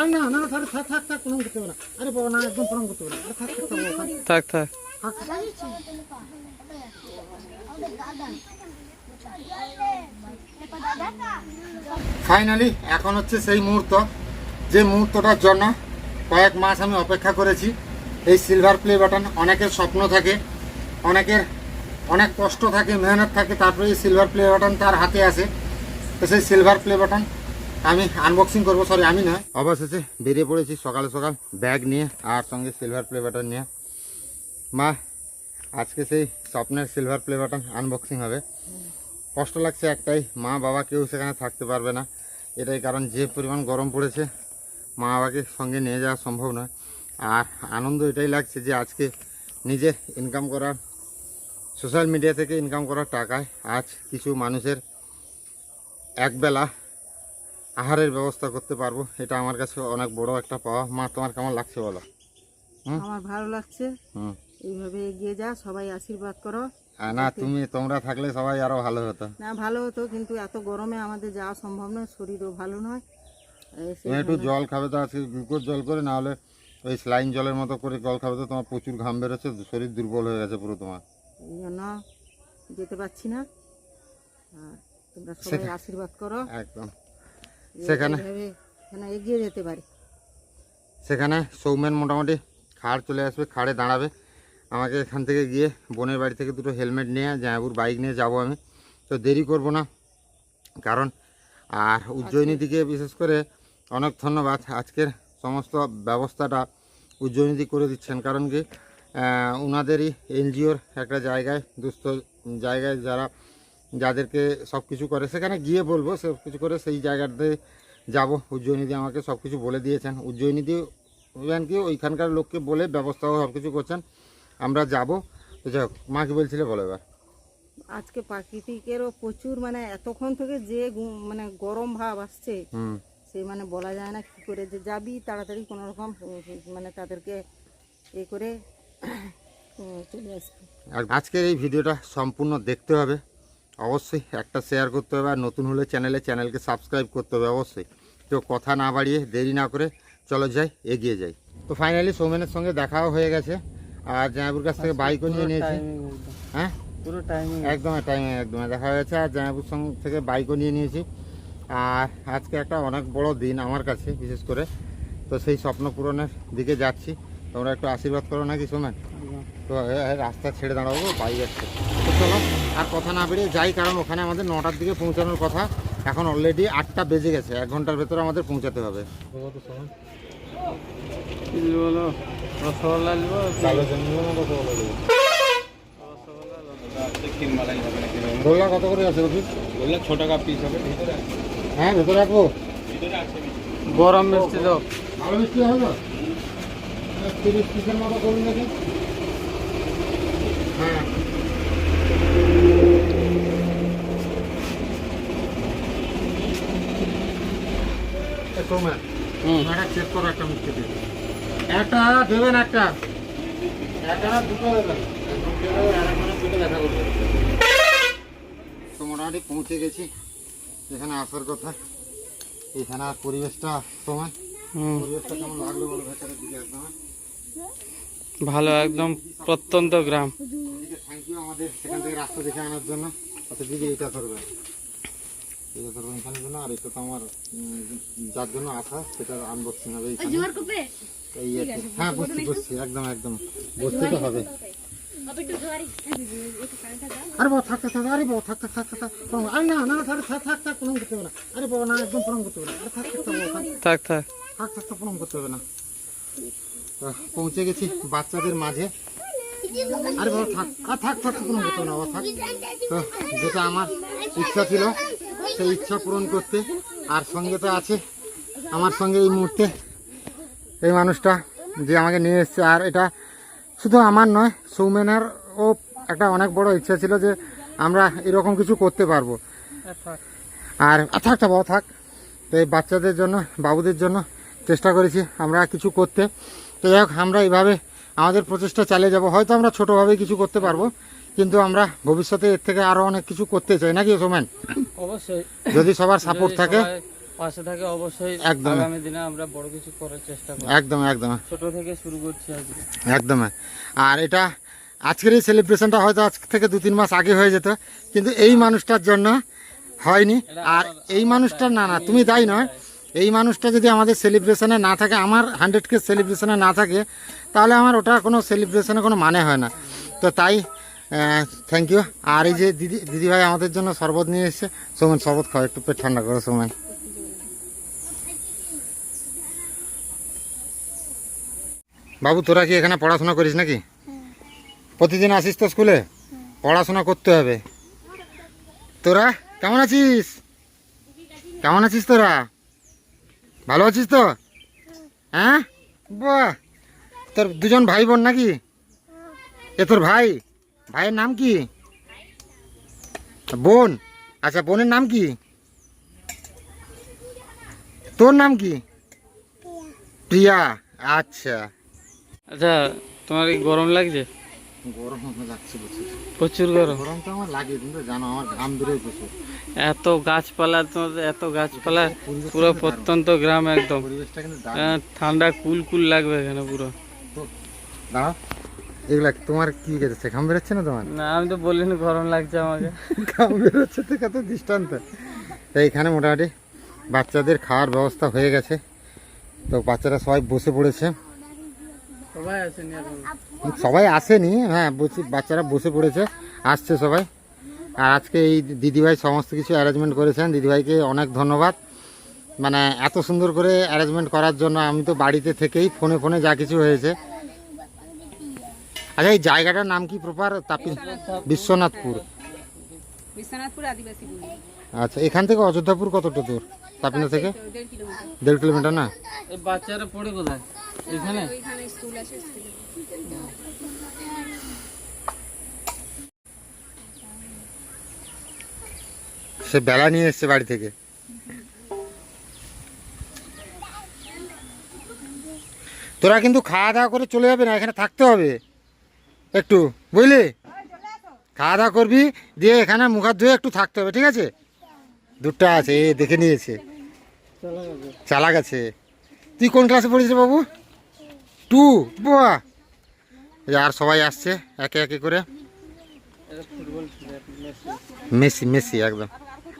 আরে না না থাক থাক থাক থাক প্রণাম করতে হবে আরে বাবা না একদম প্রণাম করতে হবে আরে থাক থাক থাক বাবা, থাক। থাক থাক। থাক। ফাইনালি এখন হচ্ছে সেই মুহূর্ত। যে মুহূর্তটার জন্য কয়েক মাস আমি অপেক্ষা করেছি। এই সিলভার প্লে বাটন অনেকের স্বপ্ন থাকে অনেকের অনেক কষ্ট থাকে মেহনত থাকে তারপরে এই সিলভার প্লে বাটন তার হাতে আসে। তো সেই সিলভার প্লে বাটন আমি আনবক্সিং করব সরি আমি নয় অবশেষে বেরিয়ে পড়েছি সকালে সকাল ব্যাগ নিয়ে আর সঙ্গে সিলভার প্লে বাটন নিয়ে। মা, আজকে সেই স্বপ্নের সিলভার প্লে বাটন আনবক্সিং হবে। কষ্ট লাগছে একটাই, মা বাবা কেউ সেখানে থাকতে পারবে না। এটাই কারণ যে পরিমাণ গরম পড়েছে, মা বাবাকে সঙ্গে নিয়ে যাওয়া সম্ভব নয়। আর আনন্দ এটাই লাগছে যে আজকে নিজের ইনকাম করার সোশ্যাল মিডিয়া থেকে ইনকাম করার টাকায় আজ কিছু মানুষের একবেলা আহারের ব্যবস্থা করতে পারব। এটা আমার কাছে অনেক বড় একটা পাওয়া। মা তোমার কেমন লাগছে বলো? আমার ভালো লাগছে। এইভাবে এগিয়ে যা সবাই আশীর্বাদ করো। না তুমি তোমরা থাকলে সবাই আরও ভালো হতো। না ভালো হতো কিন্তু এত গরমে আমাদের যাওয়া সম্ভব নয় শরীরও ভালো নয়। তুমি একটু জল খাবে তো আজকে গ্লুকোজ জল করে না হলে ওই স্লাইন জলের মতো করে জল খাবে তো তোমার প্রচুর ঘাম বেরোচ্ছে শরীর দুর্বল হয়ে গেছে পুরো তোমার। এই জন্য যেতে পারছি না। তোমরা সবাই আশীর্বাদ করো। একদম। সেখানে? এগিয়ে যেতে পারি। সেখানে সৌমেন মোটামুটি খাড় চলে আসবে খাড়ে দাঁড়াবে। আমাকে এখান থেকে গিয়ে বোনের বাড়ি থেকে দুটো হেলমেট নিয়ে জামাইবুর বাইক নিয়ে যাব আমি। তো দেরি করব না কারণ আর উজ্জয়িনী দিকে বিশেষ করে অনেক ধন্যবাদ। আজকের সমস্ত ব্যবস্থাটা উজ্জয়িনী করে দিচ্ছেন কারণ কি আহ, উনাদেরই এনজিওর একটা জায়গায় দুস্থ জায়গায় যারা যাদেরকে সব কিছু করে সেখানে গিয়ে বলব সব কিছু করে সেই জায়গাতে যাব। উজ্জয়িনীদি আমাকে সব কিছু বলে দিয়েছেন। উজ্জয়িনীদি কি ওইখানকার লোককে বলে ব্যবস্থাও সব কিছু করছেন। আমরা যাব। যাই হোক মা কি বলছিলে বলো এবার। আজকে প্রাকৃতিকেরও প্রচুর মানে এতক্ষণ থেকে যে মানে গরম ভাব আসছে সেই মানে বলা যায় না কি করে যে যাবি তাড়াতাড়ি কোনো রকম মানে তাদেরকে এ করে চলে আসবি। আর আজকের এই ভিডিওটা সম্পূর্ণ দেখতে হবে। অবশ্যই একটা শেয়ার করতে হবে আর নতুন হলে চ্যানেলে চ্যানেলকে সাবস্ক্রাইব করতে হবে অবশ্যই। তো কথা না বাড়িয়ে দেরি না করে চলো যাই এগিয়ে যাই। তো ফাইনালি সৌমেনের সঙ্গে দেখাও হয়ে গেছে আর জামাইবুর কাছ থেকে বাইকও নিয়ে নিয়েছি। হ্যাঁ? পুরো টাইমিং একদম টাইমে একদম। দেখা হয়েছে আর জামাইবুর সঙ্গে থেকে বাইকও নিয়ে নিয়েছি। আর আজকে একটা অনেক বড় দিন আমার কাছে বিশেষ করে। তো সেই স্বপ্ন পূরণের দিকে যাচ্ছি। তোমরা একটু আশীর্বাদ করো নাকি সোমেন? তো রাস্তা ছেড়ে দাঁড়াবো বাইক আসছে চলো। আর কথা না বেরিয়ে যাই কারণ ওখানে আমাদের নটার দিকে পৌঁছানোর কথা। এখন অলরেডি আটটা বেজে গেছে এক ঘণ্টার ভেতরে আমাদের পৌঁছাতে হবে। রসগোল্লা কত করে আছে রফিক? বললে ছ টাকা পিস হবে ভিতরে হ্যাঁ ভেতরে রাখব? গরম মিষ্টি দাও। ভালো মিষ্টি হবে? তো তিরিশ পিসের মতো করুন দেখি হ্যাঁ একটা চেক করো একটা মিষ্টি একটা দেবেন একটা। একটা দুটো দেবেন। তো মোটামুটি পৌঁছে গেছি। এখানে আসার কথা। এখানে আর পরিবেশটা সময় পরিবেশটা কেমন লাগল বলো ভেতরের দিকে একদম? ভালো একদম প্রত্যন্ত গ্রাম। থ্যাংক ইউ আমাদের সেখান থেকে রাস্তা দেখে আনার জন্য। আচ্ছা দিদি এটা ধরবে এটা ধরবেন এখানের জন্য আর এটা তো আমার যার জন্য আসা সেটার আনবক্সিং হবে এই হ্যাঁ বসছি বসছি একদম একদম বসতে তো হবে আরে বাবা থাক থাক থাক, আরে বাবা থাক থাক থাক থাক থাক প্রণাম। আরে না না থাক থাক থাক থাক প্রণাম করতে হবে না আরে বাবা না একদম প্রণাম করতে হবে না আরে থাক থাক থাক থাক থাক থাক থাক থাক থাক প্রণাম করতে হবে না পৌঁছে গেছি বাচ্চাদের মাঝে আরে বাবা থাক আর থাক থাক প্রণাম করতে না থাক। তো যেটা আমার ইচ্ছা ছিল সেই ইচ্ছা পূরণ করতে আর সঙ্গে তো আছে আমার সঙ্গে এই মুহূর্তে এই মানুষটা যে আমাকে নিয়ে এসছে। আর এটা শুধু আমার নয় সৌমেনের ও একটা অনেক বড় ইচ্ছা ছিল যে আমরা এরকম কিছু করতে পারব। আর আর থাক থাক বাবা থাক। তো এই বাচ্চাদের জন্য বাবুদের জন্য চেষ্টা করেছি আমরা কিছু করতে। তো যাই হোক আমরা এইভাবে আমাদের প্রচেষ্টা চালিয়ে যাব। হয়তো আমরা ছোটোভাবে কিছু করতে পারব কিন্তু আমরা ভবিষ্যতে এর থেকে আরও অনেক কিছু করতে চাই। নাকি সোমেন? অবশ্যই। যদি সবার সাপোর্ট থাকে পাশে থাকে অবশ্যই একদম। আগামী দিনে আমরা বড় কিছু করার চেষ্টা করব। একদম একদম। ছোট থেকে শুরু করছি আজকে একদম। আর এটা আজকের এই সেলিব্রেশনটা হয়তো আজ থেকে দু তিন মাস আগে হয়ে যেত কিন্তু এই মানুষটার জন্য হয়নি। আর এই মানুষটা না না তুমি তাই নয়। এই মানুষটা যদি আমাদের সেলিব্রেশনে না থাকে আমার হান্ড্রেড কে সেলিব্রেশনে না থাকে তাহলে আমার ওটা কোনো সেলিব্রেশনে কোনো মানে হয় না। তো তাই থ্যাংক ইউ আর এই যে দিদি দিদিভাই আমাদের জন্য শরবত নিয়ে এসেছে। সোমেন শরবত খাও একটু পেট ঠান্ডা করো সোমেন। বাবু তোরা কি এখানে পড়াশোনা করিস নাকি? প্রতিদিন আসিস তো স্কুলে? পড়াশোনা করতে হবে। তোরা কেমন আছিস? কেমন আছিস তোরা? ভালো আছিস তো? হ্যাঁ? বাহ! তোর দুজন ভাই বোন নাকি? এ তোর ভাই? ভাইয়ের নাম কি? বোন? আচ্ছা বোনের নাম কি? তোর নাম কি? প্রিয়া। আচ্ছা। আচ্ছা তোমার কি গরম লাগছে? গরম লাগছে প্রচুর। প্রচুর গরম? গরম তো আমার লাগে তুমি তো জানো আমার ঘাম বেরোয় প্রচুর। এত গাছপালা তোমাদের এত গাছপালা পুরো প্রত্যন্ত গ্রাম একদম। কিন্তু ঠান্ডা কুল কুল লাগবে এখানে পুরো। দাঁড়াও। এগুলা তোমার কি গেছে? ঘাম বেরোচ্ছে না তোমার? না আমি তো বলিনি গরম লাগছে আমাকে। ঘাম বেরোচ্ছে তো কত দৃষ্টান্ত। তো এইখানে মোটামুটি বাচ্চাদের খাওয়ার ব্যবস্থা হয়ে গেছে। তো বাচ্চারা সবাই বসে পড়েছে। সবাই আসেনি সবাই আসেনি হ্যাঁ বলছি বাচ্চারা বসে পড়েছে আসছে সবাই। আর আজকে এই দিদিভাই সমস্ত কিছু অ্যারেঞ্জমেন্ট করেছেন। দিদিভাইকে অনেক ধন্যবাদ। মানে এত সুন্দর করে অ্যারেঞ্জমেন্ট করার জন্য আমি তো বাড়িতে থেকেই ফোনে ফোনে যা কিছু হয়েছে। আচ্ছা এই জায়গাটার নাম কি প্রপার? তাপি বিশ্বনাথপুর। বিশ্বনাথপুর আদিবাসী আচ্ছা এখান থেকে অযোধ্যাপুর কতটা দূর? তাপিনা থেকে? দেড় কিলোমিটার। না? বাচ্চারা পড়ে কোথায়? এখানে? ওইখানে স্কুল আছে স্কুলে। সে বেলা নিয়ে এসছে বাড়ি থেকে। তোরা কিন্তু খাওয়া দাওয়া করে চলে যাবে না এখানে থাকতে হবে। একটু বুঝলি? খাওয়া দাওয়া করবি দিয়ে এখানে মুখ হাত ধুয়ে একটু থাকতে হবে ঠিক আছে? দুটা আছে এ দেখে নিয়েছে। চলে গেছে তুই কোন ক্লাসে পড়িস বাবু টু বাহ আর সবাই আসছে একে একে করে মেসি মেসি একদম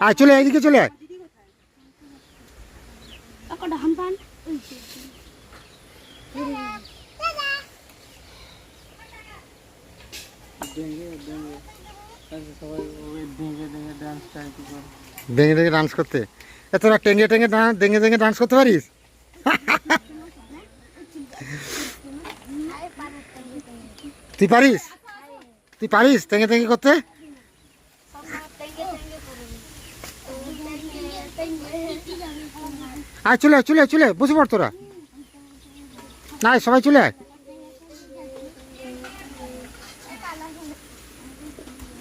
আয় চলে এদিকে চলে আয় আচ্ছা ভেঙে ভেঙে ডান্স করতে তোরা টেঙ্গে টেঙ্গে ডেঙ্গে ডেঙ্গে ডান্স করতে পারিস? তুই পারিস? তুই পারিস টেঙ্গে টেঙ্গে করতে? আয়, চলে চলে চলে বসে পড় তোরা। না সবাই চলে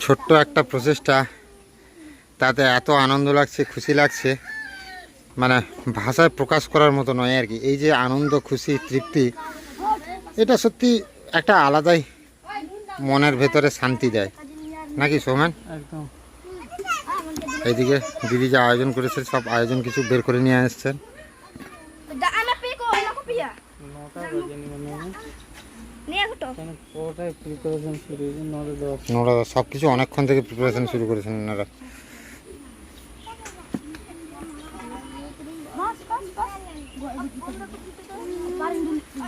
ছোট্ট একটা প্রচেষ্টা, তাতে এত আনন্দ লাগছে, খুশি লাগছে। মানে ভাষায় প্রকাশ করার মতো নয় আর কি। এই যে আনন্দ খুশি তৃপ্তি এটা সত্যি একটা আলাদাই মনের ভেতরে শান্তি দেয়। নাকি সোমেন? একদম। এইদিকে দিদি যে আয়োজন করেছে সব আয়োজন কিছু বের করে নিয়ে আসছেন। সব কিছু অনেকক্ষণ থেকে প্রিপারেশন শুরু করেছেন ওনারা।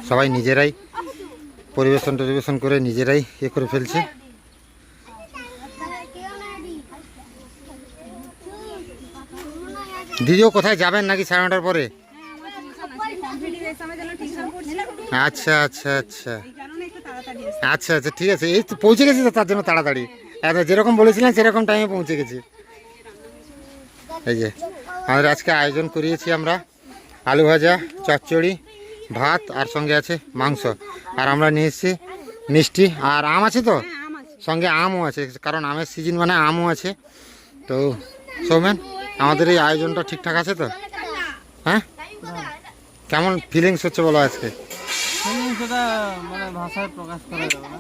সবাই নিজেরাই পরিবেশন টরিবেশন করে নিজেরাই ইয়ে করে ফেলছে। দিদিও কোথায় যাবেন নাকি সাড়ে নটার পরে? আচ্ছা আচ্ছা আচ্ছা। আচ্ছা আচ্ছা ঠিক আছে। এই তো পৌঁছে গেছি তার জন্য তাড়াতাড়ি। আচ্ছা যেরকম বলেছিলেন সেরকম টাইমে পৌঁছে গেছি। এই যে, আমাদের আজকে আয়োজন করিয়েছি আমরা আলু ভাজা, চচ্চড়ি ভাত আর সঙ্গে আছে মাংস। আর আমরা নিয়ে এসেছি মিষ্টি আর আম আছে তো? সঙ্গে আমও আছে কারণ আমের সিজন মানে আমও আছে। তো সৌমেন আমাদের এই আয়োজনটা ঠিকঠাক আছে তো? হ্যাঁ? কেমন ফিলিংস হচ্ছে বলো আজকে? মানে ভাষায় প্রকাশ করা যাবে না।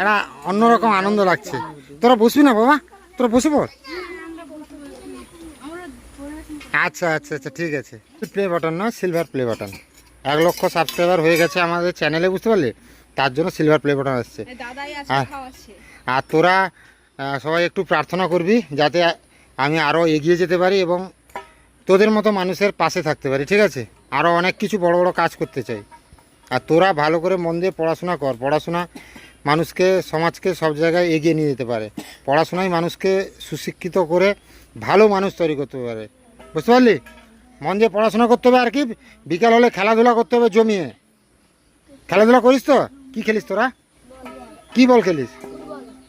একটা অন্যরকম আনন্দ লাগছে। তোরা বসবি না বাবা? তোরা বসে পড়। আচ্ছা আচ্ছা আচ্ছা ঠিক আছে। প্লে বাটন নয় সিলভার প্লে বাটন এক লক্ষ সাবস্ক্রাইবার হয়ে গেছে আমাদের চ্যানেলে বুঝতে পারলি? তার জন্য সিলভার প্লে বাটন আসছে। আর- তোরা সবাই একটু প্রার্থনা করবি যাতে আমি আরও এগিয়ে যেতে পারি এবং তোদের মতো মানুষের পাশে থাকতে পারি ঠিক আছে? আরও অনেক কিছু বড় বড় কাজ করতে চাই। আর তোরা ভালো করে মন দিয়ে পড়াশোনা কর। পড়াশোনা মানুষকে সমাজকে সব জায়গায় এগিয়ে নিয়ে যেতে পারে। পড়াশোনায় মানুষকে সুশিক্ষিত করে ভালো মানুষ তৈরি করতে পারে। বুঝতে পারলি? মন দিয়ে পড়াশোনা করতে হবে আর কি, বিকাল হলে খেলাধুলা করতে হবে জমিয়ে। খেলাধুলা করিস তো? কি খেলিস তোরা? কি বল খেলিস?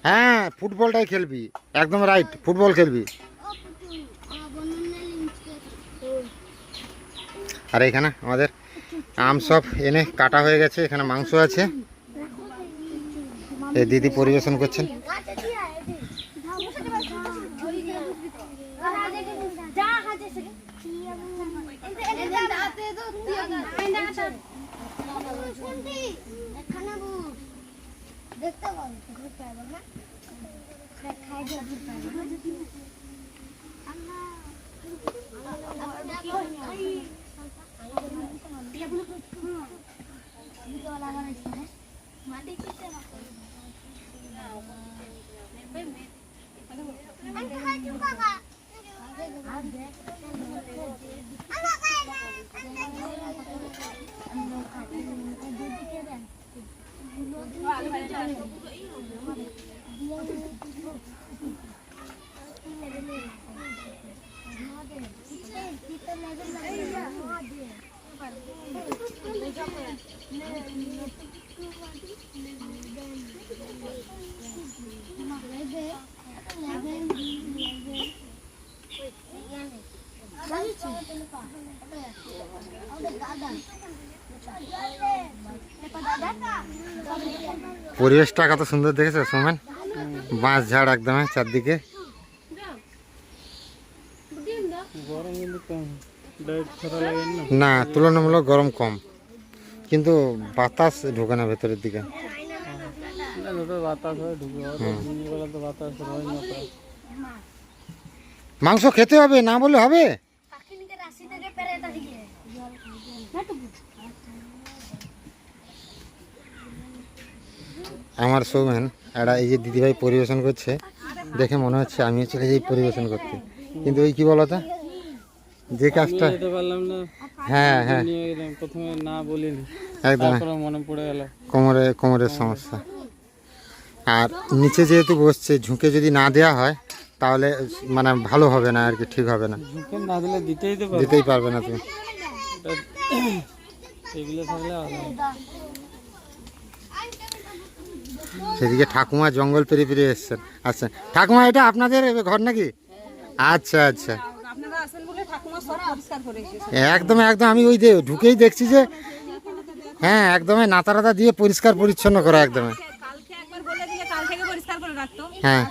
হ্যাঁ ফুটবলটাই খেলবি, একদম রাইট ফুটবল খেলবি। আর এখানে আমাদের আম সব এনে কাটা হয়ে গেছে, এখানে মাংস আছে। দিদি পরিবেশন করছেন। দেখতে পাবো ঘুরতে পারব না খাই দিয়ে না পরিবেশটা কত সুন্দর দেখেছ, সোমেন? বাঁশ ঝাড় একদম চারদিকে। খরা লাগে না, তুলনামূলক গরম কম। কিন্তু বাতাস ঢোকে না ভেতরের দিকে। হয় হয়। মাংস খেতে হবে, না বলে হবে? আমার সৌমেন একটা এই যে দিদিভাই পরিবেশন করছে দেখে মনে হচ্ছে আমিও চলে যাই পরিবেশন করতে। কিন্তু ওই কি বলতো? যে কাজটা হ্যাঁ হ্যাঁ। প্রথমে না বলিনি। একদম। মনে পড়ে গেল। কোমরে কোমরের সমস্যা। আর নিচে যেহেতু বসছে ঝুঁকে যদি না দেওয়া হয় তাহলে মানে ভালো হবে না আর কি ঠিক হবে না। না দিলে দিতেই দিতেই পারবে না তুমি। এগুলো থাকলে। সেদিকে ঠাকুমা জঙ্গল পেরিয়ে পেরিয়ে এসছেন। আচ্ছা ঠাকুমা এটা আপনাদের ঘর নাকি? আচ্ছা আচ্ছা। একদম একদম আমি ওই ঢুকেই দেখছি যে হ্যাঁ একদমই নাতা রাতা দিয়ে পরিষ্কার পরিচ্ছন্ন করা একদমই। হ্যাঁ।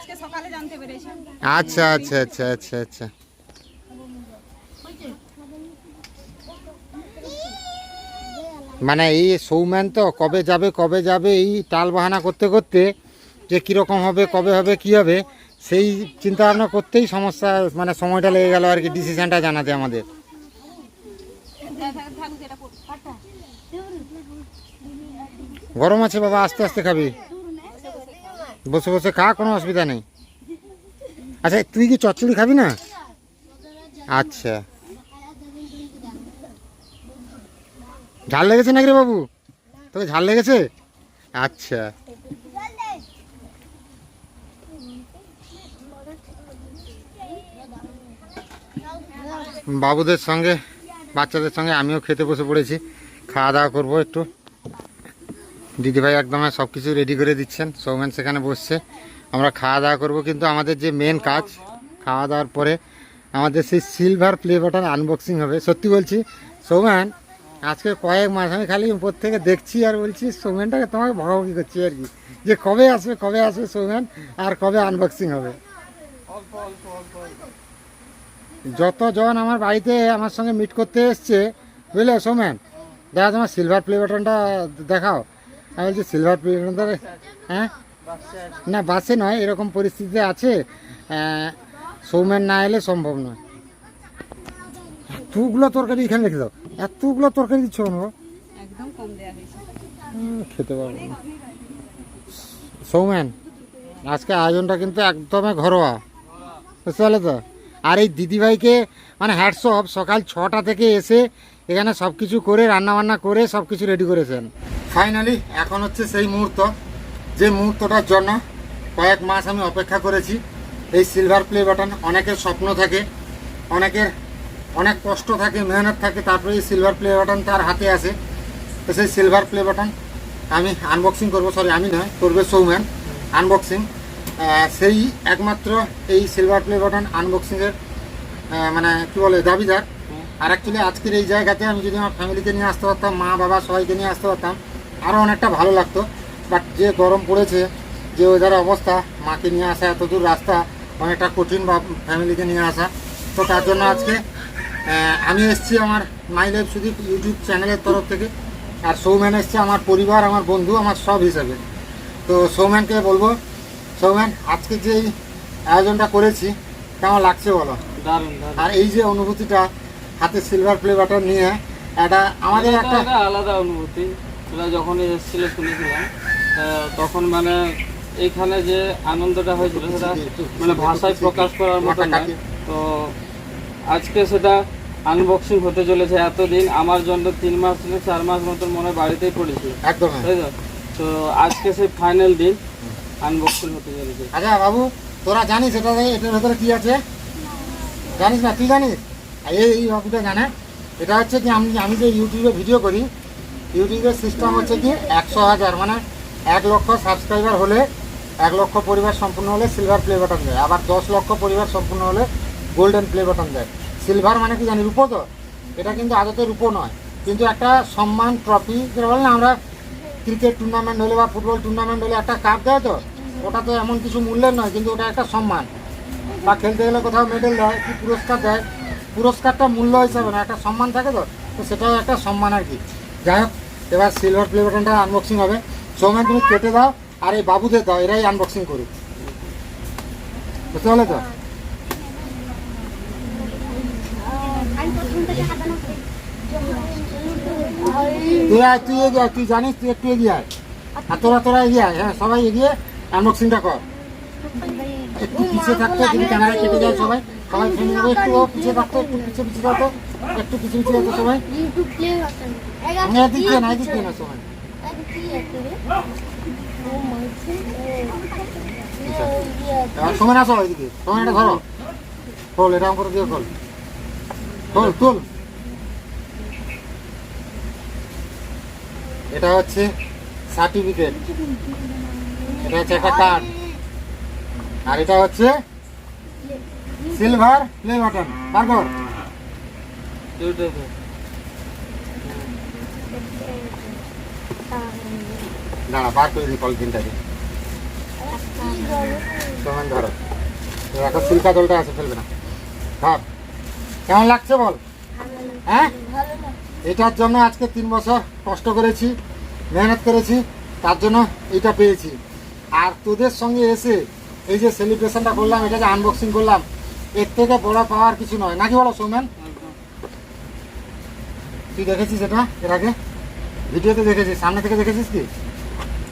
আচ্ছা আচ্ছা আচ্ছা আচ্ছা আচ্ছা। মানে এই সৌম্যান তো কবে যাবে কবে যাবে, এই টাল বাহানা করতে করতে যে কীরকম হবে, কবে হবে, কি হবে, সেই চিন্তা ভাবনা করতেই সমস্যা মানে সময়টা লেগে গেল আর কি ডিসিশনটা জানাতে আমাদের। গরম আছে বাবা, আস্তে আস্তে খাবি। বসে বসে খা, কোনো অসুবিধা নেই। আচ্ছা তুই কি চচ্চড়ি খাবি না? আচ্ছা। ঝাল লেগেছে নাকি রে বাবু? তোকে ঝাল লেগেছে? আচ্ছা। বাবুদের সঙ্গে, বাচ্চাদের সঙ্গে আমিও খেতে বসে পড়েছি। খাওয়া দাওয়া করব একটু। দিদিভাই একদম সব কিছু রেডি করে দিচ্ছেন। সৌমেন সেখানে বসছে। আমরা খাওয়া দাওয়া করব, কিন্তু আমাদের যে মেন কাজ, খাওয়া দাওয়ার পরে আমাদের সেই সিলভার প্লে বাটন আনবক্সিং হবে। সত্যি বলছি, সৌমেন আজকে কয়েক মাস আমি খালি থেকে দেখছি আর বলছি, সৌমেনটাকে তোমাকে ভগাভগি করছি আর কি। যে কবে আসবে কবে আসবে সৌমেন, আর কবে আনবক্সিং হবে? যতজন আমার বাড়িতে আমার সঙ্গে মিট করতে এসছে, বুঝলে সৌমেন? দেখা তোমার সিলভার প্লে বাটনটা দেখাও। আমি বলছি সিলভার প্লে বাটনটা হ্যাঁ? না, বাসে নয়, এরকম পরিস্থিতি আছে। সৌমেন না এলে সম্ভব নয়। এতগুলো তরকারি এখানে রেখে দাও। এতগুলো তরকারি দিচ্ছ কেন গো? একদম কম দেওয়া হয়েছে। খেতে পারব সৌমেন আজকে আয়োজনটা কিন্তু একদমই ঘরোয়া। বুঝতে পারলে তো? আর এই দিদিভাইকে মানে হ্যাটস অফ সকাল ছটা থেকে এসে এখানে সব কিছু করে রান্না বান্না করে সব কিছু রেডি করেছেন। ফাইনালি এখন হচ্ছে সেই মুহূর্ত। যে মুহূর্তটার জন্য কয়েক মাস আমি অপেক্ষা করেছি। এই সিলভার প্লে বাটন অনেকের স্বপ্ন থাকে অনেকের অনেক কষ্ট থাকে মেহনত থাকে তারপরে এই সিলভার প্লে বাটন তার হাতে আসে তো সেই সিলভার প্লে বাটন আমি আনবক্সিং করব সরি আমি নয় করবে সৌম্যান আনবক্সিং সেই একমাত্র এই সিলভার প্লে বাটন আনবক্সিংয়ের মানে কি বলে দাবিদার। আর অ্যাকচুয়ালি আজকের এই জায়গাতে আমি যদি আমার ফ্যামিলিকে নিয়ে আসতে পারতাম মা বাবা সবাইকে নিয়ে আসতে পারতাম আরও অনেকটা ভালো লাগতো। বাট যে গরম পড়েছে যে ওয়েদার অবস্থা মাকে নিয়ে আসা এত দূর রাস্তা অনেকটা কঠিন বা ফ্যামিলিকে নিয়ে আসা। তো তার জন্য আজকে আমি এসেছি আমার মাই লাইফ সুদীপ ইউটিউব চ্যানেলের তরফ থেকে। আর সৌম্যান এসছে আমার পরিবার আমার বন্ধু আমার সব হিসাবে। তো সৌম্যানকে বলব সৌম্যান আজকে যে এই আয়োজনটা করেছি কেমন লাগছে বলো? আর এই যে অনুভূতিটা হাতে সিলভার প্লে বাটন নিয়ে এটা আমাদের একটা আলাদা অনুভূতি। যখন এসেছিল শুনেছিলাম তখন মানে এইখানে যে আনন্দটা হয়েছিল সেটা মানে ভাষায় প্রকাশ করার মতো নয় তো আজকে সেটা আনবক্সিং হতে চলেছে এতদিন। আমার জন্য তিন মাস থেকে চার মাস মতন মনে বাড়িতেই পড়েছি। একদম। তাই তো? তো আজকে সেই ফাইনাল দিন আনবক্সিং হতে চলেছে। আচ্ছা বাবু তোরা জানিস এটা এটার ভেতরে কি আছে? জানিস না তুই জানিস? এই বাবুটা জানে। এটা হচ্ছে কি আমি আমি যে ইউটিউবে ভিডিও করি ইউটিউবের সিস্টেম হচ্ছে কি একশো হাজার মানে এক লক্ষ সাবস্ক্রাইবার হলে এক লক্ষ পরিবার সম্পূর্ণ হলে সিলভার প্লে বাটন দেয়। আবার দশ লক্ষ পরিবার সম্পূর্ণ হলে গোল্ডেন প্লে বাটন দেয়। সিলভার মানে কি জানি, রূপো তো? এটা কিন্তু আদতে রূপো নয়। কিন্তু একটা সম্মান ট্রফি যেটা বলে না, আমরা ক্রিকেট টুর্নামেন্ট হলে বা ফুটবল টুর্নামেন্ট হলে একটা কাপ দেয় তো? ওটা তো এমন কিছু মূল্যের নয়, কিন্তু ওটা একটা সম্মান। বা খেলতে গেলে কোথাও মেডেল দেয়, কি পুরস্কার দেয়, পুরস্কারটা মূল্য হিসাবে না একটা সম্মান থাকে তো? তো সেটাও একটা সম্মান আর কি। যাই হোক, এবার সিলভার প্লে বাটনটা আনবক্সিং হবে। সৌম্যান তুমি কেটে দাও, আর এই বাবুদের দাও, এরাই আনবক্সিং করুক। বুঝতে পারলে তো আমি প্রথম থেকে হাতানো তুই তুই এগিয়ে তুই জানিস তুই একটু এগিয়ে আয়। আর তোরা তোরা এগিয়ে আয় হ্যাঁ সবাই এগিয়ে আনবক্সিংটা কর। একটু পিছিয়ে থাকতো যদি ক্যামেরা কেটে যায় সবাই। সবাই ফেলে দেবে একটু পিছিয়ে থাকতো একটু পিছিয়ে পিছিয়ে থাকতো একটু পিছিয়ে পিছিয়ে থাকতো সবাই। এদিক দিয়ে না দিয়ে না সবাই। সময় আসো এদিকে। সময় এটা ধরো। খোল এরকম করে দিয়ে খোল। তুল এটা হচ্ছে সার্টিফিকেট এটা হচ্ছে একটা কার্ড আর এটা হচ্ছে সিলভার প্লে বাটন তারপর ইউটিউবে দাঁড়া বার করে দিই পলিথিনটাকে কেমন ধরো। এখন সিল্কা জলটা আছে ফেলবে না। ধর কেমন লাগছে বল? হ্যাঁ? এটার জন্য আজকে তিন বছর কষ্ট করেছি মেহনত করেছি তার জন্য এটা পেয়েছি। আর তোদের সঙ্গে এসে এই যে সেলিব্রেশনটা করলাম এটা যে আনবক্সিং করলাম এর থেকে বড় পাওয়ার কিছু নয়। নাকি বলো সৌমেন? তুই দেখেছিস এটা এর আগে? ভিডিওতে দেখেছিস? সামনে থেকে দেখেছিস কি?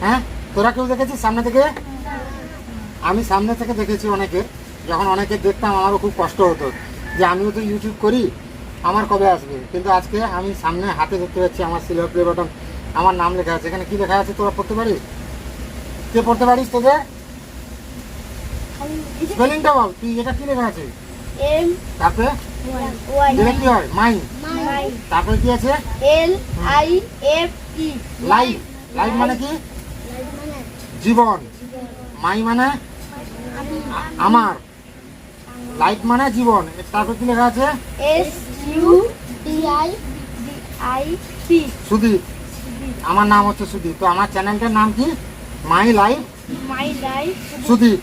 হ্যাঁ? তোরা কেউ দেখেছিস সামনে থেকে? আমি সামনে থেকে দেখেছি অনেকে যখন অনেকে দেখতাম আমারও খুব কষ্ট হতো। যে আমিও তো ইউটিউব করি আমার কবে আসবে? কিন্তু আজকে আমি সামনে হাতে দেখতে পাচ্ছি আমার সিলভার প্লে বাটন আমার নাম লেখা আছে। এখানে কি লেখা আছে তোরা পড়তে পারিস? কে পড়তে পারিস তোদের স্পেলিংটা বল তুই এটা কি লেখা আছে? এম তারপরে? এটা কি হয়? মাই তারপরে কি আছে? L I F E life life মানে কি? জীবন। মাই মানে? আমার। লাইফ মানে জীবন। তারপর কি লেখা আছে? S U D I D I P Sudip. আমার নাম হচ্ছে সুদীপ। তো আমার চ্যানেলটার নাম কি? My life my life Sudip.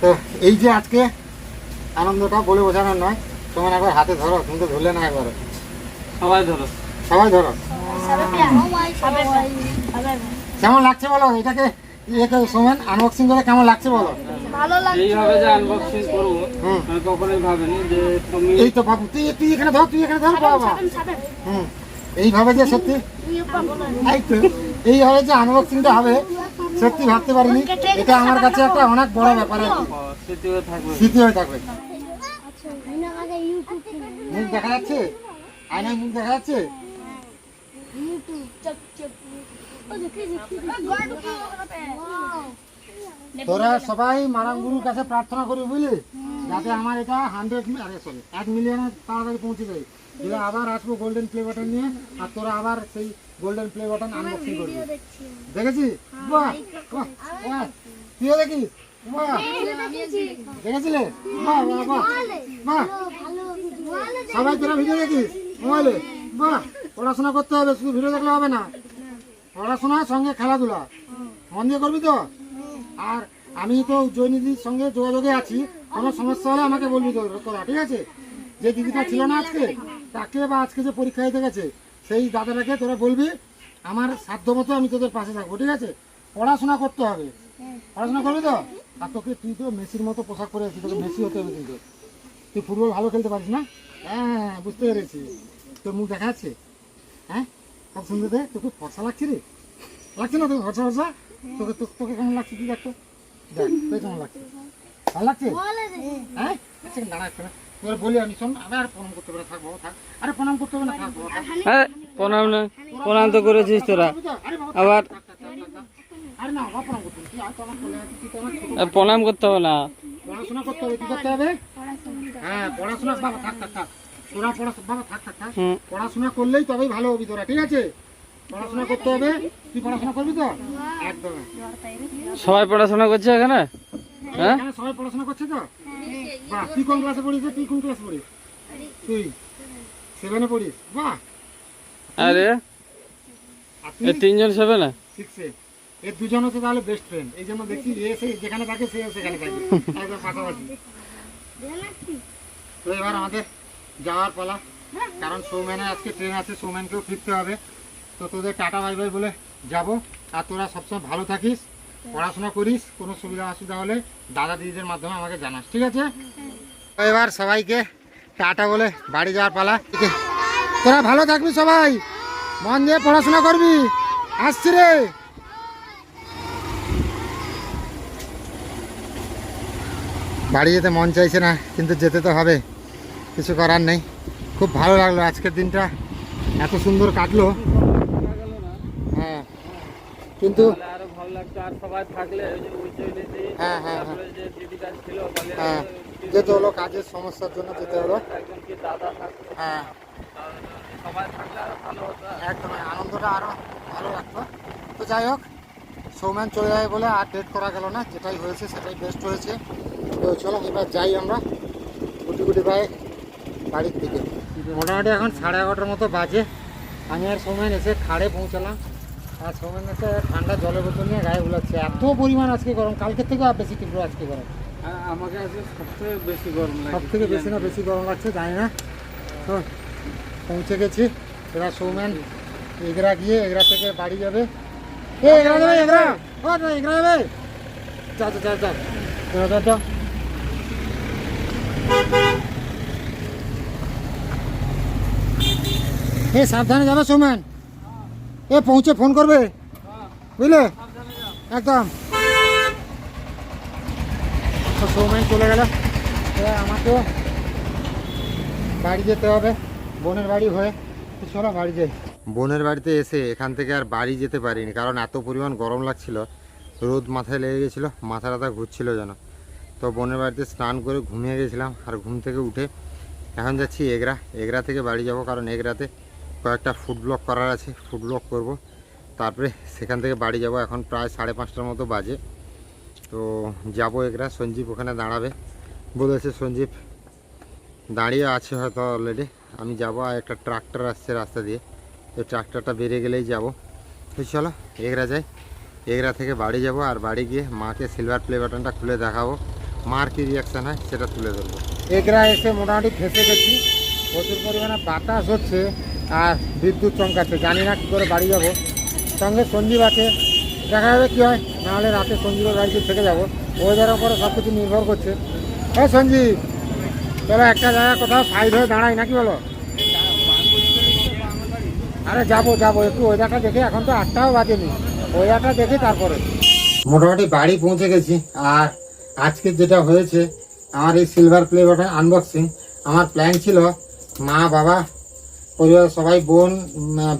তো এই যে আজকে আনন্দটা বলে বোঝানোর নয় তোমার একবার হাতে ধরো তুমি তো ধরলে না একবার সবাই ধরো। সবাই ধরো। কেমন লাগছে বলো? এটাকে এটাকে সোমেন আনবক্সিং করে কেমন লাগছে বলো? এইভাবে যে আনবক্সিং করব হুম। আমি কখনোই ভাবিনি যে তুমি এই তো বাবু তুই তুই এখানে ধর তুই এখানে ধর বাবা। হুম। এইভাবে যে সত্যি এই তো এইভাবে যে আনবক্সিংটা হবে সত্যি ভাবতে পারিনি। এটা আমার কাছে একটা অনেক বড় ব্যাপার আর। স্মৃতি হয়ে থাকবে। স্মৃতি হয়ে থাকবে। আচ্ছা মুখ দেখা যাচ্ছে? আয়নায় মুখ দেখা যাচ্ছে? ইউটিউব চক চক ও দেখে দেখি তোরা সবাই মারাং গুরুর কাছে প্রার্থনা করি বুঝলি? যাতে আমার এটা হান্ড্রেড আরে সরি এক মিলিয়নে তাড়াতাড়ি পৌঁছে যায়। দিলে আবার আসব গোল্ডেন প্লে বাটন নিয়ে আর তোরা আবার সেই গোল্ডেন প্লে বাটন আনবক্সিং করবি। দেখছি। দেখেছিস? বাহ বাহ তুইও দেখিস? বাহ। দেখেছিলে? বাহ বাহ বাহ। বাহ। সবাই তোরা ভিডিও দেখিস? মোবাইলে? বাহ। পড়াশোনা করতে হবে শুধু ভিডিও দেখলে হবে না। পড়াশোনার সঙ্গে খেলাধুলা। মন দিয়ে করবি তো? আর আমি তো জয়নিধির সঙ্গে যোগাযোগে আছি, কোনো সমস্যা হলে আমাকে বলবি তোরা, ঠিক আছে? যে দিদিটা ছিল না আজকে, তাকে বা আজকে যে পরীক্ষা দিতে গেছে, সেই দাদাটাকে তোরা বলবি, আমার সাধ্য মতো আমি তোদের পাশে থাকব, ঠিক আছে? পড়াশোনা করতে হবে। পড়াশোনা করবি তো? আর তোকে তুই তো মেসির মতো পোশাক পরে আছিস, তোকে মেসি হতে হবে কিন্তু। তুই ফুটবল ভালো খেলতে পারিস না? হ্যাঁ বুঝতে পেরেছি। তোর মুখ দেখা যাচ্ছে? হ্যাঁ? কত সুন্দর দেখ তোকে ফর্সা লাগছে রে। লাগছে না তোকে ফর্সা ফর্সা? তোকে তো- তোকে কেমন লাগছে তুই দেখতো দেখ তোকে কেমন লাগছে? ভালো লাগছে? হ্যাঁ? আচ্ছা দাঁড়া একটু তোর বলি আমি শোন আমি আর প্রণাম করতে হবে না থাকব থাক। আরে প্রণাম করতে হবে না থাকব থাক। হ্যাঁ প্রণাম না প্রণাম তো করেছিস তোরা। আবার। আরে না বাবা প্রণাম করতে হবে। তুই আর প্রণাম করলে তুই তো আমার প্রণাম করতে হবে না। পড়াশোনা করতে হবে কি করতে হবে? হ্যাঁ পড়াশোনা বাবা থাক থাক থাক। তোরা পড়াশোনা বাবা থাক থাক থাক। পড়াশোনা করলেই তবেই ভালো হবি তোরা ঠিক আছে? পড়াশোনা করতে হবে? তুই পড়াশোনা করবি তো? একদম। সবাই পড়াশোনা করছে এখানে? হ্যাঁ? সবাই পড়াশোনা করছে তো? বাহ তুই কোন ক্লাসে পড়িস তুই কোন ক্লাসে পড়িস? তুই। সেভেনে পড়িস। বাহ। আরে এ তিনজন সিক্সে এর দুজন হচ্ছে তাহলে বেস্ট ফ্রেন্ড এই জন্য দেখছি এ যেখানে থাকে সে সেখানে থাকে। একদম পাশাপাশি। তো এবার আমাদের যাওয়ার পালা। কারণ সৌম্যানের আজকে ট্রেন আছে সৌম্যানকেও ফিরতে হবে। তো তোদের টাটা, বাই বাই বলে যাব। আর তোরা সবসময় ভালো থাকিস, পড়াশোনা করিস, কোনো সুবিধা অসুবিধা হলে দাদা দিদিদের মাধ্যমে আমাকে জানাস, ঠিক আছে? এবার সবাইকে টাটা বলে বাড়ি যাওয়ার পালা? তোরা ভালো থাকবি সবাই, মন দিয়ে পড়াশোনা করবি। আসছি রে। বাড়ি যেতে মন চাইছে না, কিন্তু যেতে তো হবে, কিছু করার নেই। খুব ভালো লাগল আজকের দিনটা, এত সুন্দর কাটলো। কিন্তু আরও ভালো লাগতো আর সবাই থাকলে হ্যাঁ হ্যাঁ হ্যাঁ। তারপরে যে দিদিটা ছিল বলে হ্যাঁ। যেতে হলো কাজের সমস্যার জন্য যেতে হলো। দাদা হ্যাঁ। সবাই ভালো হতো। একদম আনন্দটা আরও ভালো লাগতো। তো যাই হোক সৌম্যান চলে যাবে বলে আর ডেট করা গেল না যেটাই হয়েছে সেটাই বেস্ট হয়েছে। তো চলো এবার যাই আমরা। গুটি গুটি পায়ে বাড়ির দিকে। মোটামুটি এখন সাড়ে এগারোটার মতো বাজে। আমি আর সৌম্যান এসে খাড়ে পৌঁছালাম। আর এসে ঠান্ডা জলের বোতল নিয়ে গায়ে গুলাচ্ছে এত পরিমাণ আজকে গরম কালকের থেকে আর বেশি তীব্র আজকে গরম। আমাকে আজকে সবথেকে বেশি গরম লাগে সব থেকে বেশি না বেশি গরম লাগছে জানি না। তো পৌঁছে গেছি। এবার সৌম্যান এগরা গিয়ে এগরা থেকে বাড়ি যাবে। এ এগরা যাবে এগরা! ও এগরা যাবে! এ সাবধানে যাবে সৌম্যান এ, পৌঁছে ফোন করবে? বুঝলে? একদম। তো সৌম্যান চলে গেল। আমাকেও বাড়ি যেতে হবে, বোনের বাড়ি হয়ে। চলো বাড়ি যাই। বোনের বাড়িতে এসে এখান থেকে আর বাড়ি যেতে পারিনি, কারণ এত পরিমাণ গরম লাগছিল, রোদ মাথায় লেগে গেছিল, মাথা টাথা ঘুরছিল যেন। তো বোনের বাড়িতে স্নান করে ঘুমিয়ে গেছিলাম, আর ঘুম থেকে উঠে এখন যাচ্ছি এগরা। এগরা থেকে বাড়ি যাব, কারণ এগরাতে কয়েকটা ফুড ব্লক করার আছে ফুড ব্লক করব। তারপরে সেখান থেকে বাড়ি যাব, এখন প্রায় সাড়ে পাঁচটার মতো বাজে। তো যাব এগরা, সঞ্জীব ওখানে দাঁড়াবে। বলেছে সঞ্জীব দাঁড়িয়ে আছে হয়তো অলরেডি আমি যাব, আর একটা ট্রাক্টর আসছে রাস্তা দিয়ে। তো ট্রাক্টরটা বেরিয়ে গেলেই যাব। তো চলো, এগরা যাই। এগরা থেকে বাড়ি যাব, আর বাড়ি গিয়ে মাকে সিলভার প্লে বাটনটা খুলে দেখাবো। মার কী রিয়াকশান হয়, সেটা তুলে ধরবো। এগরা এসে মোটামুটি ফেসে গেছি। প্রচুর পরিমাণে বাতাস হচ্ছে। আর বিদ্যুৎ চমকাচ্ছে। জানি না কী করে বাড়ি যাব। সঙ্গে সঞ্জীব আছে। দেখা যাবে কী হয়, নাহলে রাতে সঞ্জীবের বাড়িতে থেকে যাব। ওয়েদারের উপরে সব কিছু নির্ভর করছে। হ্যাঁ সঞ্জীব চলো একটা জায়গা কোথাও সাইড হয়ে দাঁড়াই নাকি বলো? আরে যাব যাব। একটু ওয়েদারটা দেখে এখন তো আটটাও বাজেনি। ওয়েদারটা দেখে তারপরে। মোটামুটি বাড়ি পৌঁছে গেছি। আর আজকে যেটা হয়েছে, আমার এই সিলভার প্লে বাটন আনবক্সিং আমার প্ল্যান ছিল মা বাবা পরিবারের সবাই, বোন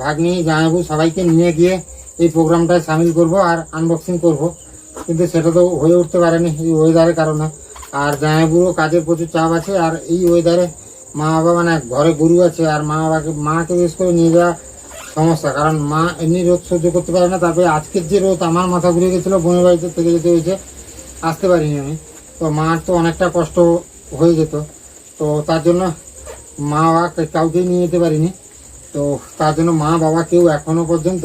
ভাগ্নি জামাইবু সবাইকে নিয়ে গিয়ে এই প্রোগ্রামটায় সামিল করব আর আনবক্সিং করব। কিন্তু সেটা তো হয়ে উঠতে পারেনি এই ওয়েদারের কারণে। আর জামাইবুরও কাজের প্রচুর চাপ আছে আর এই ওয়েদারে মা বাবা মানে ঘরে গরু আছে আর মা বাবাকে মাকে বিশেষ করে নিয়ে যাওয়া সমস্যা। কারণ মা এমনি রোদ সহ্য করতে পারে না, তারপরে আজকের যে রোদ আমার মাথা ঘুরে গেছিল, বোনের বাড়িতে থেকে যেতে হয়েছে, আসতে পারিনি আমি। তো মার তো অনেকটা কষ্ট হয়ে যেত। তো তার জন্য মা বাবা কাউকেই নিয়ে যেতে পারিনি। তো তার জন্য মা বাবা কেউ এখনও পর্যন্ত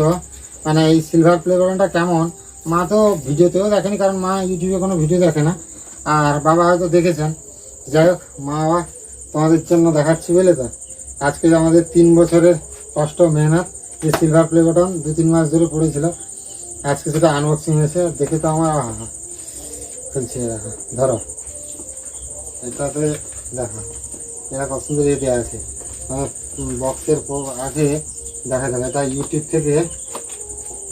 মানে এই সিলভার প্লে বাটনটা কেমন, মা তো ভিডিওতেও দেখেনি, কারণ মা ইউটিউবে কোনো ভিডিও দেখে না। আর বাবা হয়তো দেখেছেন। যাই হোক, মা বাবা তোমাদের জন্য দেখাচ্ছি বুঝলে তো। আজকে যে আমাদের তিন বছরের কষ্ট মেহনত, এই সিলভার প্লে বাটন দু তিন মাস ধরে পড়েছিল। আজকে সেটা আনবক্সিং হয়েছে, দেখে তো আমার খুলছে দেখো ধরো। এটাতে দেখো। এটা কত সুন্দর দেওয়া আছে বক্সের আগে দেখা যাবে এটা ইউটিউব থেকে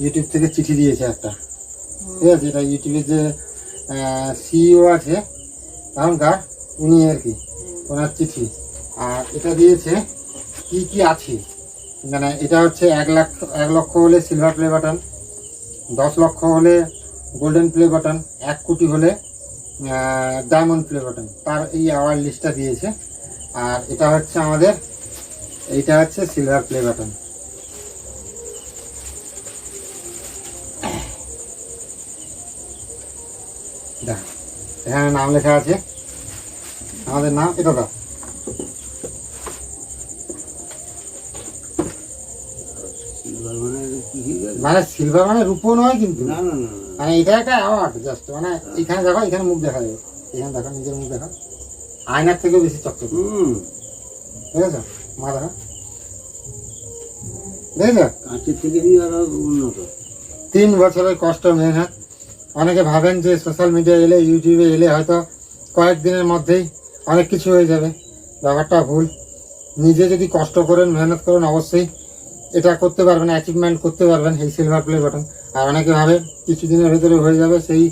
ইউটিউব থেকে চিঠি দিয়েছে একটা। ঠিক আছে এটা ইউটিউবে যে সিইও আছে এখনকার উনি আর কি ওনার চিঠি। আর এটা দিয়েছে কি কি আছে? মানে এটা হচ্ছে এক লাখ এক লক্ষ হলে সিলভার প্লে বাটন দশ লক্ষ হলে গোল্ডেন প্লে বাটন এক কোটি হলে ডায়মন্ড প্লে বাটন তার এই অ্যাওয়ার্ড লিস্টটা দিয়েছে। আর এটা হচ্ছে আমাদের এইটা হচ্ছে সিলভার প্লে বাটন এখানে নাম লেখা আছে। আমাদের নাম এটা দাও। মানে সিলভার মানে রূপো নয় কিন্তু। না না না মানে এটা একটা অ্যাওয়ার্ড জাস্ট মানে এখানে দেখো এখানে মুখ দেখা যাবে। এখানে দেখো নিজের মুখ দেখা আয়নার থেকেও বেশি চকচকে। দেখেছ? কাঁচের থেকে আরও উন্নত। তিন বছরের কষ্ট মেহনত অনেকে ভাবেন যে সোশ্যাল মিডিয়া এলে ইউটিউবে এলে হয়তো কয়েকদিনের মধ্যেই অনেক কিছু হয়ে যাবে। ব্যাপারটা ভুল। নিজে যদি কষ্ট করেন মেহনত করেন অবশ্যই এটা করতে পারবেন অ্যাচিভমেন্ট করতে পারবেন এই সিলভার প্লে বাটন আর অনেকে ভাবে কিছুদিনের ভেতরে হয়ে যাবে সেই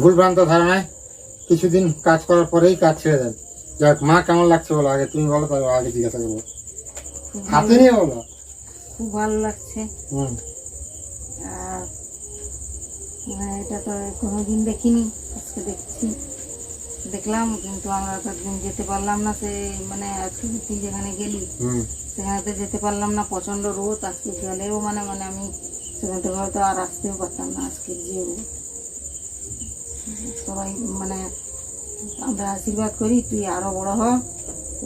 ভুলভ্রান্ত ধারণায় কিছুদিন কাজ করার পরেই কাজ ছেড়ে দেন। যাক মা কেমন লাগছে বলো? আগে তুমি বলো তারপর আগে জিজ্ঞাসা করব। হাতে নিয়ে বলো। খুব ভালো লাগছে। হুম। আর এটা তো কোনোদিন দেখিনি আজকে দেখছি। দেখলাম কিন্তু আমরা তো একদিন যেতে পারলাম না সে মানে আজকে তুই যেখানে গেলি সেখানে তো যেতে পারলাম না প্রচণ্ড রোদ আজকে গেলেও মানে মানে আমি সেখান থেকে হয়তো আর আসতেও পারতাম না আজকে যে রোদ। সবাই মানে আমরা আশীর্বাদ করি তুই আরও বড় হ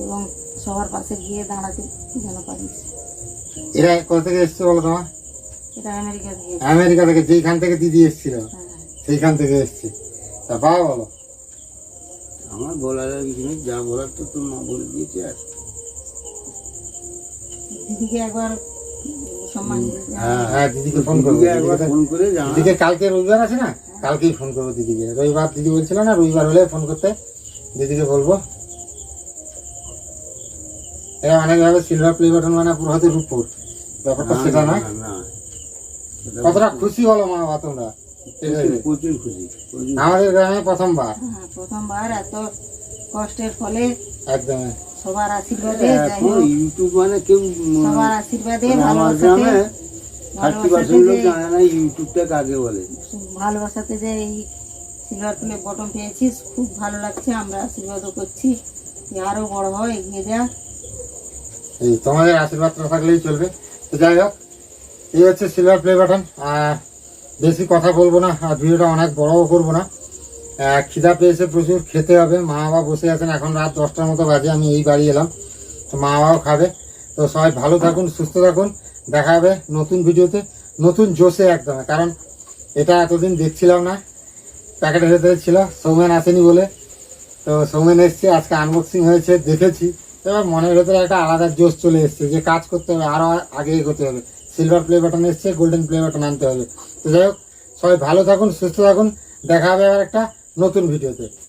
এবং সবার পাশে গিয়ে দাঁড়াতে যেন পারিস। এরা কোথা থেকে এসছে বলো তোমার? এটা আমেরিকা দিয়ে আমেরিকা থেকে যেইখান থেকে দিদি এসেছিল হ্যাঁ সেইখান থেকে এসছে। তা বাবা বলো। আমার বলার আর কিছু নেই যা বলার তো তোর মা বলে দিয়েছে আর। দিদিকে একবার সম্মান হ্যাঁ হ্যাঁ দিদিকে ফোন করব একবার ফোন করে দিদিকে কালকে রবিবার আছে না? কালকেই ফোন করব দিদিকে। রবিবার দিদি বলছিল না রবিবার হলে ফোন করতে। দিদিকে বলব। এরা অনেক ভাবে সিলভার প্লে বাটন মানে পুরো হাতে রূপোর ব্যাপারটা সেটা কতটা খুশি হলো মা বাবা তোমরা। আমাদের গ্রামে প্রথমবার। হ্যাঁ, প্রথমবার এত কষ্টের ফলে একদম সবার আশীর্বাদে হোক। ইউটিউব মানে কেউ সবার আশীর্বাদে মানে আমার গ্রামে ভালোবাসাতে যে জানে না ইউটিউবটা কাকে বলে? ভালোবাসাতে যে এই সিলভার প্লে বটন পেয়েছিস খুব ভালো লাগছে আমরা আশীর্বাদও করছি। বড় হয় এগিয়ে যা। এই তোমাদের আশীর্বাদটা থাকলেই চলবে। তো যাই হোক এই হচ্ছে সিলভার প্লে বাটন বেশি কথা বলব না আর ভিডিওটা অনেক বড়ও করব না। খিদা পেয়েছে প্রচুর খেতে হবে। মা বাবা বসে আছেন এখন রাত দশটার মতো বাজে আমি এই বাড়ি এলাম। তো মা বাবাও খাবে। তো সবাই ভালো থাকুন সুস্থ থাকুন। দেখা হবে নতুন ভিডিওতে, নতুন জোশে একদম, কারণ এটা এতদিন দেখছিলাম না। প্যাকেটের ভেতরে ছিল সৌমেন আসেনি বলে। তো সৌমেন এসছে, আজকে আনবক্সিং হয়েছে, দেখেছি। এবার মনের ভেতরে একটা আলাদা জোশ চলে এসছে যে কাজ করতে হবে, আরও আগে করতে হবে। সিলভার প্লে বাটন এসছে গোল্ডেন প্লে বাটন আনতে হবে। তো যাই হোক, সবাই ভালো থাকুন, সুস্থ থাকুন, দেখা হবে আবার একটা নতুন ভিডিওতে।